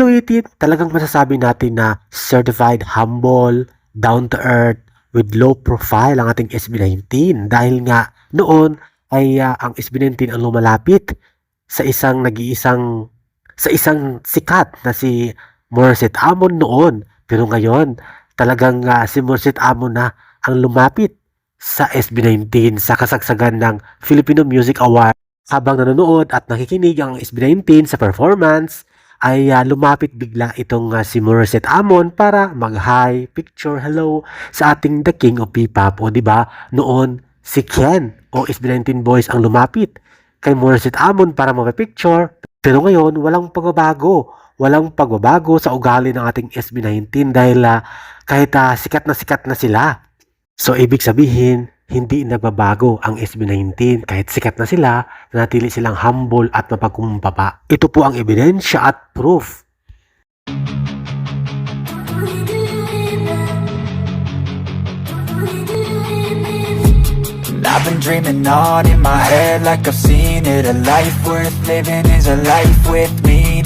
Below 18, talagang masasabi natin na certified humble, down to earth, with low profile ang ating SB19 dahil nga noon ay ah, ang SB19 ang lumalapit sa isang nag-iisang sa isang sikat na si Morissette Amon noon. Pero ngayon, talagang ah, si Morissette Amon na ang lumapit sa SB19 sa kasagsagan ng Filipino Music Award. Habang nanonood at nakikinig ang SB19 sa performance, ay ah, lumapit bigla itong ah, si Morissette Amon para mag-hi, picture, hello sa ating The King of P-Pop. O ba noon si Ken o SB19 Boys ang lumapit kay Morissette Amon para mag-picture. Pero ngayon, walang pagbabago. Walang pagbabago sa ugali ng ating SB19 dahil ah, kahit ah, sikat na sikat na sila. So, ibig sabihin, hindi nagbabago ang SB19 kahit sikat na sila, nanatili silang humble at mapagkumbaba. Ito po ang ebidensya at proof. I've been dreaming on in my head like I've seen it. A life worth living is a life with meaning